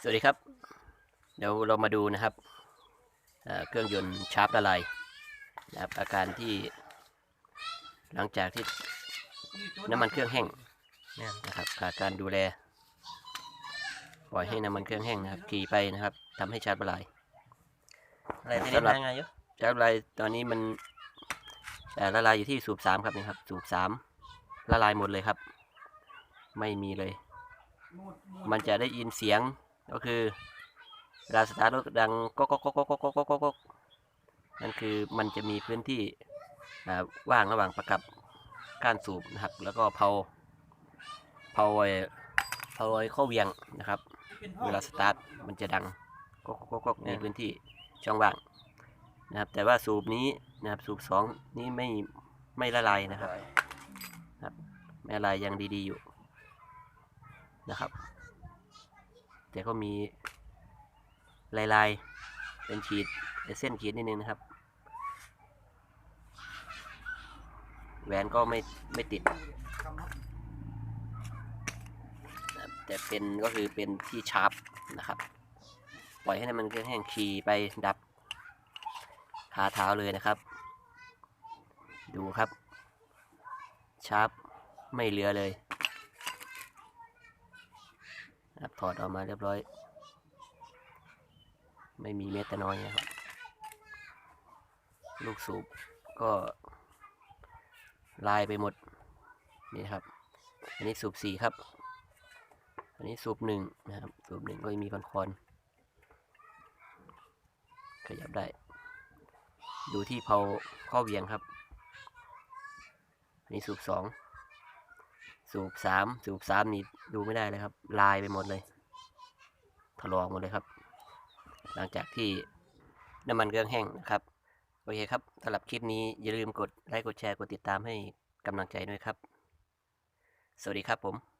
สวัสดีครับ เดี๋ยวเรามาดูนะครับเอ่อเครื่องยนต์ชาร์ปละลายนะครับอาการที่หลังจากที่น้ำมันเครื่องแห้งแม่นนะครับขาดการดูแล ปล่อยให้น้ำมันเครื่องแห้งนะครับขี่ไปนะครับทำให้ชาร์ปละลายอะไรที่สำหรับได้ไงอยู่ชาร์ปละลายตอนนี้มันเอ่อละลายอยู่ที่สูบสามครับนี่ครับ สูบสามละลายหมดเลยครับ ไม่มีเลย มันจะได้ยินเสียง ก็คือเวลาสตาร์ทรถดังก็ก็ก็ก็ก็ก็ก็ก็ก็นั่นคือมันจะมีพื้นที่ว่างระหว่างประกับก้านสูบนะครับ แล้วก็เพาเพาไอเพาไอ้ข้อเวียงนะครับ เวลาสตาร์ทมันจะดังก็ก็ก็ก็มีพื้นที่ช่องว่างนะครับ แต่ว่าสูบนี้นะครับสูบสองนี้ไม่ไม่ละลายนะครับ ไม่ละลายยังดีๆอยู่นะครับ แต่ก็มีลายๆ เป็นขีดเเส้นขีดนิดนึงนะครับ แหวนก็ไม่ไม่ติด แต่เป็นก็คือเป็นที่ชาร์ปนะครับ ปล่อยให้มันแห้งขี่ไปดับคาเท้าเลยนะครับ ดูครับ ชาร์ปไม่เหลือเลย ครับถอดออกมาเรียบร้อย ไม่มีเม็ดแต่น้อยนะครับ ลูกสูบก็ลายไปหมด นี่ครับ อันนี้สูบสี่ครับ อันนี้สูบหนึ่งนะครับ สูบหนึ่งก็มีพันคอนขยับได้ ดูที่เพาข้อเวียงครับ อันนี้สูบสอง สูบสามสูบสามนี่ดูไม่ได้เลยครับ ลายไปหมดเลยถลอกหมดเลยครับ หลังจากที่น้ำมันเครื่องแห้งนะครับ โอเคครับสำหรับคลิปนี้อย่าลืมกดไลค์กดแชร์กดติดตามให้กำลังใจด้วยครับ สวัสดีครับผม